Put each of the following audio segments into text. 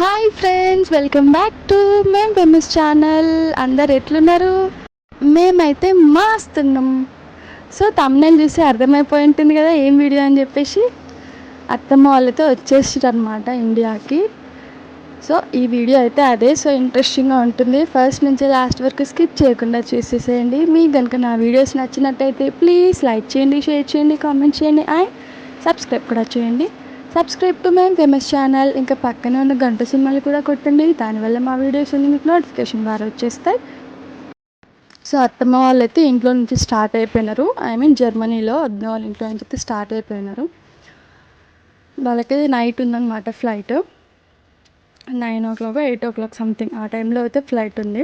Hi friends welcome back to మేం famous channel అందరు ఎట్లున్నారు? మేమైతే మాస్తున్నాం. సో తమ్నెల్ చూసి అర్థమైపోయి ఉంటుంది కదా ఏం వీడియో అని చెప్పేసి అత్తమ్మ వాళ్ళతో వచ్చేసారు అనమాట ఇండియాకి. సో ఈ వీడియో అయితే అదే సో ఇంట్రెస్టింగ్గా ఉంటుంది. ఫస్ట్ నుంచి లాస్ట్ వరకు స్కిప్ చేయకుండా చూసేసేయండి. మీకు కనుక నా వీడియోస్ నచ్చినట్టయితే ప్లీజ్ లైక్ చేయండి షేర్ చేయండి కామెంట్ చేయండి అండ్ సబ్స్క్రైబ్ కూడా చేయండి. Subscribe to my famous channel ఇంకా పక్కనే ఉన్న గంట సినిమాలు కూడా కొట్టండి. దానివల్ల మా వీడియోస్ అన్ని మీకు నోటిఫికేషన్ ద్వారా వచ్చేస్తాయి. సో అత్తమ్మ వాళ్ళు అయితే ఇంట్లో నుంచి స్టార్ట్ అయిపోయినారు. ఐ మీన్ జర్మనీలో వద్ద వాళ్ళ ఇంట్లో నుంచి అయితే స్టార్ట్ అయిపోయినారు. వాళ్ళకి నైట్ ఉందన్నమాట flight nine o'clock eight o'clock something ఆ టైంలో అయితే ఫ్లైట్ ఉంది.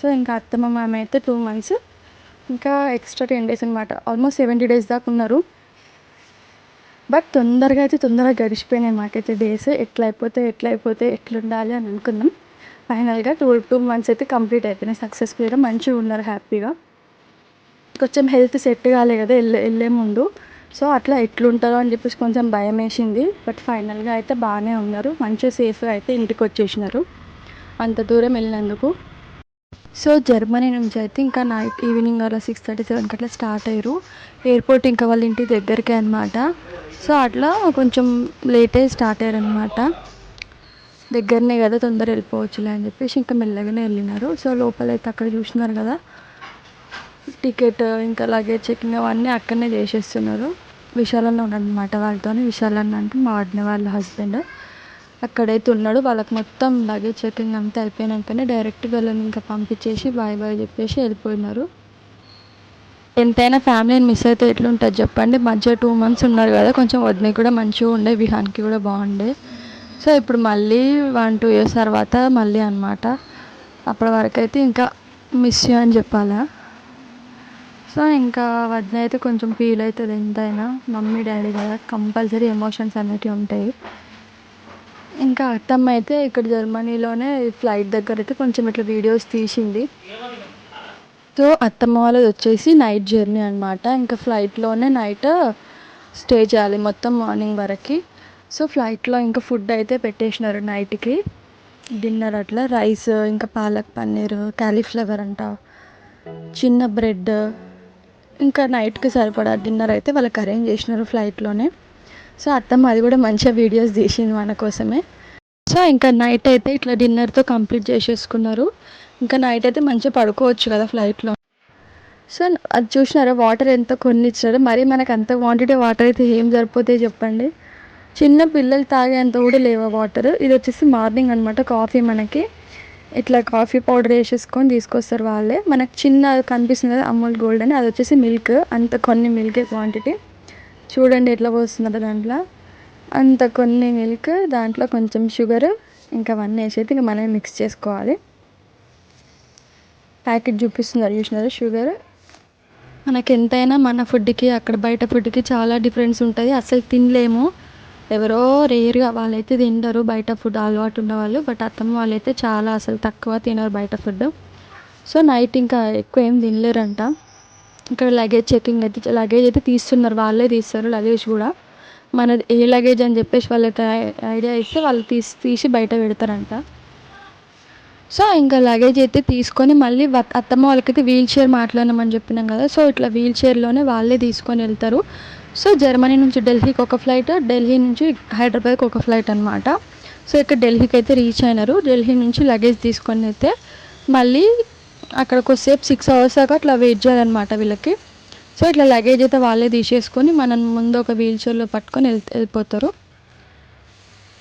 సో ఇంకా అత్తమ్మ మామ అయితే టూ మంత్స్ ఇంకా ఎక్స్ట్రా టెన్ డేస్ అనమాట ఆల్మోస్ట్ సెవెంటీ డేస్ దాకా ఉన్నారు. బట్ తొందరగా అయితే తొందరగా గడిచిపోయినాయి మాకైతే డేస్ ఎట్లా అయిపోతే ఎట్లా అయిపోతే ఎట్లుండాలి అని అనుకున్నాం. ఫైనల్గా టూ టూ మంత్స్ అయితే కంప్లీట్ అయిపోయినాయి. సక్సెస్ఫుల్గా మంచిగా ఉన్నారు హ్యాపీగా కొంచెం హెల్త్ సెట్ కాలే కదా వెళ్ళే వెళ్ళే ముందు. సో అట్లా ఎట్లుంటారో అని చెప్పేసి కొంచెం భయం వేసింది. బట్ ఫైనల్గా అయితే బాగానే ఉన్నారు. మంచిగా సేఫ్గా అయితే ఇంటికి వచ్చేసినారు. అంత దూరం వెళ్ళినందుకు. సో జర్మనీ నుంచి అయితే ఇంకా నైట్ ఈవినింగ్ అలా సిక్స్ థర్టీ సెవెన్కి అట్లా స్టార్ట్ అయ్యారు. ఎయిర్పోర్ట్ ఇంకా వాళ్ళ ఇంటి దగ్గరికే అనమాట సో అట్లా కొంచెం లేటే స్టార్ట్ అయ్యారు అనమాట దగ్గరనే కదా తొందర వెళ్ళిపోవచ్చులే అని చెప్పేసి ఇంకా మెల్లగానే వెళ్ళినారు. సో లోపల అయితే అక్కడ చూసినారు కదా టికెట్ ఇంకా లగేజ్ చెకింగ్ అవన్నీ అక్కడనే చేసేస్తున్నారు. విశాలన్న ఉన్నాడనమాట వాళ్ళతో విశాలన్న అంటే మా వదిన వాళ్ళ హస్బెండ్ అక్కడైతే ఉన్నాడు. వాళ్ళకి మొత్తం లగేజ్ చెకింగ్ అంతా అయిపోయినాకనే డైరెక్ట్గా వాళ్ళని ఇంకా పంపించేసి బాయ్ బాయ్ చెప్పేసి వెళ్ళిపోయినారు. ఎంతైనా ఫ్యామిలీని మిస్ అయితే ఎట్లుంటుంది చెప్పండి. మధ్య టూ మంత్స్ ఉన్నారు కదా కొంచెం వదిన కూడా మంచిగా ఉండే విహాన్కి కూడా బాగుండే. సో ఇప్పుడు మళ్ళీ వన్ టూ ఇయర్స్ తర్వాత మళ్ళీ అనమాట అప్పటి వరకు అయితే ఇంకా మిస్ యూ అని చెప్పాలా? సో ఇంకా వదిన అయితే కొంచెం ఫీల్ అవుతుంది ఎంతైనా. మమ్మీ డాడీ కదా కంపల్సరీ ఎమోషన్స్ అనేటివి ఉంటాయి. ఇంకా అత్తమ్మ అయితే ఇక్కడ జర్మనీలోనే ఫ్లైట్ దగ్గర అయితే కొంచెం ఇట్లా వీడియోస్ తీసింది. సో అత్తమ్మ వాళ్ళది వచ్చేసి నైట్ జర్నీ అనమాట ఇంకా ఫ్లైట్లోనే నైట్ స్టే చేయాలి మొత్తం మార్నింగ్ వరకు. సో ఫ్లైట్లో ఇంకా ఫుడ్ అయితే పెట్టేసినారు నైట్కి. డిన్నర్ అట్లా రైస్ ఇంకా పాలక్ పన్నీర్ క్యాలీఫ్లవర్ అంట చిన్న బ్రెడ్. ఇంకా నైట్కి సరిపడా డిన్నర్ అయితే వాళ్ళకి అరేంజ్ చేసినారు ఫ్లైట్లోనే. సో అత్తమ్మ అది కూడా మంచిగా వీడియోస్ తీసింది మన కోసమే. సో ఇంకా నైట్ అయితే ఇట్లా డిన్నర్తో కంప్లీట్ చేసేసుకున్నారు. ఇంకా నైట్ అయితే మంచిగా పడుకోవచ్చు కదా ఫ్లైట్లో సో అది చూసినారా వాటర్ ఎంత కొన్ని ఇచ్చారు మరి మనకు అంత క్వాంటిటీ వాటర్ అయితే ఏం సరిపోతాయి చెప్పండి. చిన్న పిల్లలు తాగేంత కూడా లేవా వాటర్ ఇది వచ్చేసి మార్నింగ్ అనమాట కాఫీ మనకి. ఇట్లా కాఫీ పౌడర్ వేసేసుకొని తీసుకొస్తారు వాళ్ళే. మనకు చిన్న కనిపిస్తుంది కదా అమూల్ గోల్డ్ అని అది వచ్చేసి మిల్క్ అంత కొన్ని మిల్క్ క్వాంటిటీ చూడండి ఎట్లా పోస్తున్నారు దాంట్లో. అంత కొన్ని మిల్క్ దాంట్లో కొంచెం షుగర్ ఇంకా అవన్నీ వేసి అయితే ఇంకా మనమే మిక్స్ చేసుకోవాలి. ప్యాకెట్ చూపిస్తున్నారు చూసినారు? షుగర్. మనకి ఎంతైనా మన ఫుడ్కి అక్కడ బయట ఫుడ్కి చాలా డిఫరెన్స్ ఉంటుంది అసలు తినలేము. ఎవరో రేర్గా వాళ్ళైతే తింటారు బయట ఫుడ్ అలవాటు ఉన్నవాళ్ళు బట్ అత్తమ్మ వాళ్ళైతే చాలా అసలు తక్కువ తినరు బయట ఫుడ్ సో నైట్ ఇంకా ఎక్కువ ఏం తినలేరంట. ఇక్కడ లగేజ్ చెకింగ్ అయితే లగేజ్ అయితే తీస్తున్నారు. వాళ్ళే తీస్తారు లగేజ్ కూడా. మన ఏ లగేజ్ అని చెప్పేసి వాళ్ళకి ఐడియా ఇస్తే వాళ్ళు తీసి తీసి బయట పెడతారంట. సో ఇంకా లగేజ్ అయితే తీసుకొని మళ్ళీ అత్తమ్మ వాళ్ళకైతే వీల్ చైర్ మాట్లాడినామని చెప్పినాం కదా. సో ఇట్లా వీల్ చైర్లోనే వాళ్ళే తీసుకొని వెళ్తారు. సో జర్మనీ నుంచి ఢిల్లీకి ఒక ఫ్లైట్ ఢిల్లీ నుంచి హైదరాబాద్కి ఒక ఫ్లైట్ అనమాట సో ఇక్కడ ఢిల్లీకి అయితే రీచ్ అయినారు. ఢిల్లీ నుంచి లగేజ్ తీసుకొని అయితే మళ్ళీ అక్కడ కొద్దిసేపు సిక్స్ అవర్స్ దాకా అట్లా వెయిట్ చేయాలన్నమాట వీళ్ళకి. సో ఇట్లా లగేజ్ అయితే వాళ్ళే తీసేసుకొని మనం ముందు ఒక వీల్ చైర్లో పట్టుకొని వెళ్ వెళ్ళిపోతారు.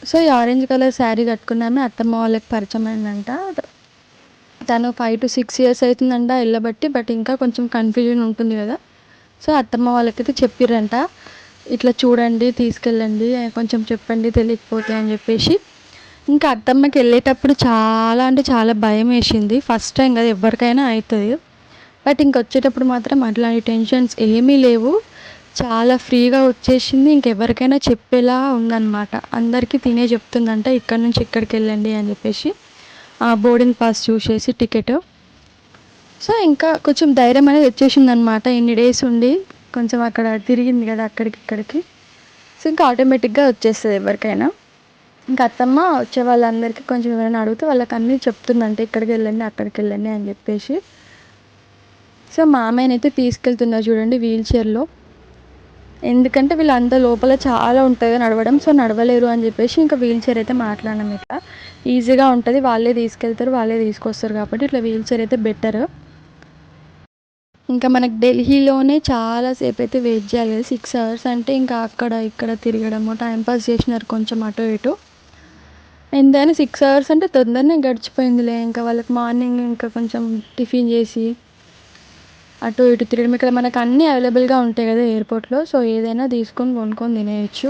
సో ఈ ఆరెంజ్ కలర్ శారీ కట్టుకున్నామే అత్తమ్మ వాళ్ళకి పరిచయం అయిందంట. తను ఫైవ్ టు సిక్స్ ఇయర్స్ అవుతుందంట వెళ్ళబట్టి బట్ ఇంకా కొంచెం కన్ఫ్యూజన్ ఉంటుంది కదా. సో అత్తమ్మ వాళ్ళకైతే చెప్పిర్రంట ఇట్లా చూడండి తీసుకెళ్ళండి కొంచెం చెప్పండి తెలియకపోతే అని చెప్పేసి. ఇంకా అత్తమ్మకి వెళ్ళేటప్పుడు చాలా అంటే చాలా భయం వేసింది. ఫస్ట్ టైం కదా ఎవరికైనా అవుతుంది. బట్ ఇంక వచ్చేటప్పుడు మాత్రం అట్లాంటి టెన్షన్స్ ఏమీ లేవు. చాలా ఫ్రీగా వచ్చేసింది. ఇంకెవరికైనా చెప్పేలా ఉందన్నమాట. అందరికీ తినే చెప్తుందంట ఇక్కడ నుంచి ఇక్కడికి వెళ్ళండి అని చెప్పేసి ఆ బోర్డింగ్ పాస్ చూసేసి టికెట్ సో ఇంకా కొంచెం ధైర్యం అనేది వచ్చేసింది అనమాట ఎన్ని డేస్ ఉండి కొంచెం అక్కడ తిరిగింది కదా అక్కడికి ఇక్కడికి. సో ఇంకా ఆటోమేటిక్గా వచ్చేస్తుంది ఎవరికైనా. ఇంకా అత్తమ్మ వచ్చే వాళ్ళందరికీ కొంచెం ఎవరైనా అడిగితే వాళ్ళకి అన్నీ చెప్తుందంటే ఇక్కడికి వెళ్ళండి అక్కడికి వెళ్ళండి అని చెప్పేసి. సో మామయ్యనైతే తీసుకెళ్తున్నారు చూడండి వీల్ చైర్లో. ఎందుకంటే వీళ్ళంతా లోపల చాలా ఉంటుంది నడవడం సో నడవలేరు అని చెప్పేసి ఇంకా వీల్ చైర్ అయితే మాట్లాడడం ఇట్లా ఈజీగా ఉంటుంది వాళ్ళే తీసుకెళ్తారు వాళ్ళే తీసుకొస్తారు కాబట్టి ఇట్లా వీల్ చైర్ అయితే బెటర్. ఇంకా మనకు ఢిల్లీలోనే చాలాసేపు అయితే వెయిట్ చేయాలి సిక్స్ అవర్స్ అంటే ఇంకా అక్కడ ఇక్కడ తిరగడము టైంపాస్ చేసినారు కొంచెం అటు ఇటు. ఎంతైనా సిక్స్ అవర్స్ అంటే తొందరనే గడిచిపోయిందిలే. ఇంకా వాళ్ళకి మార్నింగ్ ఇంకా కొంచెం టిఫిన్ చేసి అటు ఇటు తిరగడం ఇక్కడ మనకు అన్నీ అవైలబుల్గా ఉంటాయి కదా ఎయిర్పోర్ట్లో సో ఏదైనా తీసుకొని కొనుక్కొని తినేయచ్చు.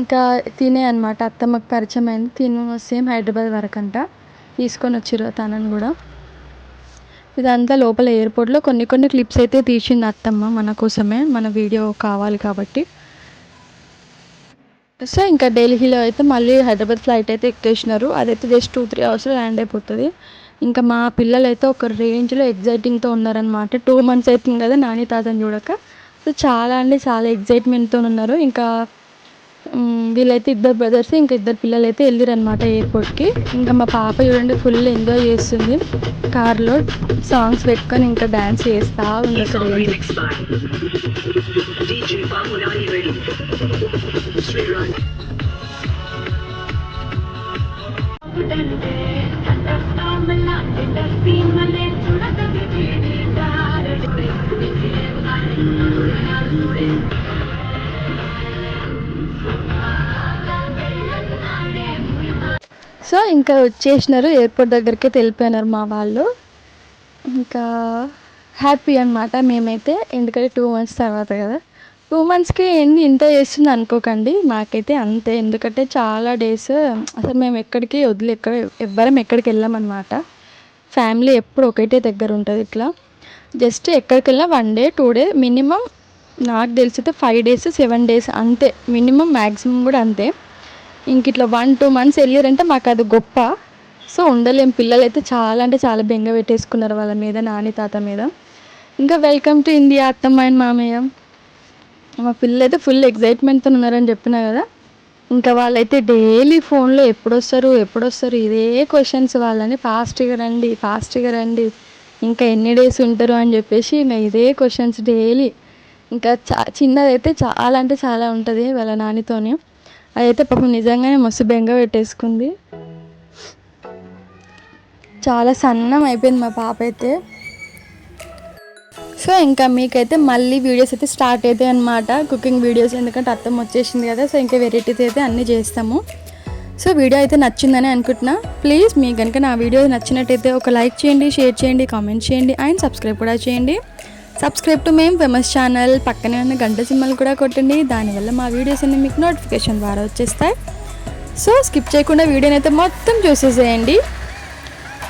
ఇంకా తినే అనమాట అత్తమ్మకు పరిచయం అయింది. తిను సేమ్ హైదరాబాద్ వరకు అంట తీసుకొని వచ్చిర్రు తనని కూడా. ఇదంతా లోపల ఎయిర్పోర్ట్లో కొన్ని కొన్ని క్లిప్స్ అయితే తీసింది అత్తమ్మ మన కోసమే. మన వీడియో కావాలి కాబట్టి. సో ఇంకా ఢిల్లీలో అయితే మళ్ళీ హైదరాబాద్ ఫ్లైట్ అయితే ఎక్కేసినారు. అదైతే జస్ట్ టూ త్రీ అవర్స్లో ల్యాండ్ అయిపోతుంది. ఇంకా మా పిల్లలు అయితే ఒక రేంజ్లో ఎగ్జైటింగ్తో ఉన్నారనమాట టూ మంత్స్ అవుతుంది కదా నాని తాతని చూడక. సో చాలా అంటే చాలా ఎగ్జైట్మెంట్తో ఉన్నారు. ఇంకా వీళ్ళైతే ఇద్దరు బ్రదర్స్ ఇంకా ఇద్దరు పిల్లలు అయితే వెళ్ళారు అనమాట ఎయిర్పోర్ట్కి ఇంకా మా పాప చూడండి ఫుల్ ఎంజాయ్ చేస్తుంది. కార్లో సాంగ్స్ పెట్టుకొని ఇంకా డ్యాన్స్ చేస్తూ ఉంది ఏంటి. సో ఇంకా వచ్చేసినారు ఎయిర్పోర్ట్ దగ్గరికి వెళ్ళిపోయినారు మా వాళ్ళు. ఇంకా హ్యాపీ అనమాట మేమైతే ఎందుకంటే టూ మంత్స్ తర్వాత కదా. టూ మంత్స్కి ఏంది ఇంత చేస్తుంది అనుకోకండి మాకైతే అంతే. ఎందుకంటే చాలా డేస్ అసలు మేము ఎక్కడికి వదిలి ఎక్కడ ఎవ్వరం ఎక్కడికి వెళ్ళామన్నమాట ఫ్యామిలీ ఎప్పుడు ఒకటే దగ్గర ఉంటుంది ఇట్లా. జస్ట్ ఎక్కడికి వెళ్ళినా one day two day minimum నాకు తెలిసితే ఫైవ్ డేస్ సెవెన్ డేస్ అంతే. మినిమం మ్యాక్సిమం కూడా అంతే. ఇంక ఇట్లా వన్ టూ మంత్స్ వెళ్ళారంటే మాకు అది గొప్ప. సో ఉండలేం పిల్లలు అయితే చాలా అంటే చాలా బెంగ పెట్టేసుకున్నారు వాళ్ళ మీద నాని తాత మీద. ఇంకా వెల్కమ్ టు ఇండియా అత్తమ్మ అండ్ మామయ్య. మా పిల్లలు అయితే ఫుల్ ఎగ్జైట్మెంట్తో ఉన్నారని చెప్పిన కదా. ఇంకా వాళ్ళైతే డైలీ ఫోన్లో ఎప్పుడొస్తారు ఎప్పుడొస్తారు ఇదే క్వశ్చన్స్ వాళ్ళని. ఫాస్ట్గా రండి ఫాస్ట్గా రండి. ఇంకా ఎన్ని డేస్ ఉంటారు? అని చెప్పేసి ఇంకా ఇదే క్వశ్చన్స్ డైలీ ఇంకా చా చిన్నదైతే చాలా అంటే చాలా ఉంటుంది వాళ్ళ నానితోనే. అదైతే పాపం నిజంగానే మస్తు బెంగ పెట్టేసుకుంది. చాలా సన్నం అయిపోయింది మా పాప అయితే. సో ఇంకా మీకైతే మళ్ళీ వీడియోస్ అయితే స్టార్ట్ అవుతాయి అనమాట కుకింగ్ వీడియోస్ ఎందుకంటే అర్థం వచ్చేసింది కదా సో ఇంకా వెరైటీస్ అయితే అన్నీ చేస్తాము. సో వీడియో అయితే నచ్చిందని అనుకుంటున్నా. ప్లీజ్ మీకు కనుక నా వీడియో నచ్చినట్టయితే ఒక లైక్ చేయండి షేర్ చేయండి కామెంట్ చేయండి అండ్ సబ్స్క్రైబ్ కూడా చేయండి. సబ్స్క్రైబ్ టు మేము ఫేమస్ ఛానల్ పక్కనే ఉన్న గంట సినిమాలు కూడా కొట్టండి. దానివల్ల మా వీడియోస్ అన్ని మీకు నోటిఫికేషన్ ద్వారా వచ్చేస్తాయి. సో స్కిప్ చేయకుండా వీడియోని అయితే మొత్తం చూసేసేయండి.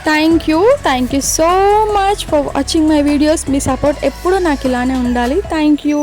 Thank you thank you so much for watching my videos me support ఎప్పుడూ నాకు ఇలానే ఉండాలి. Thank you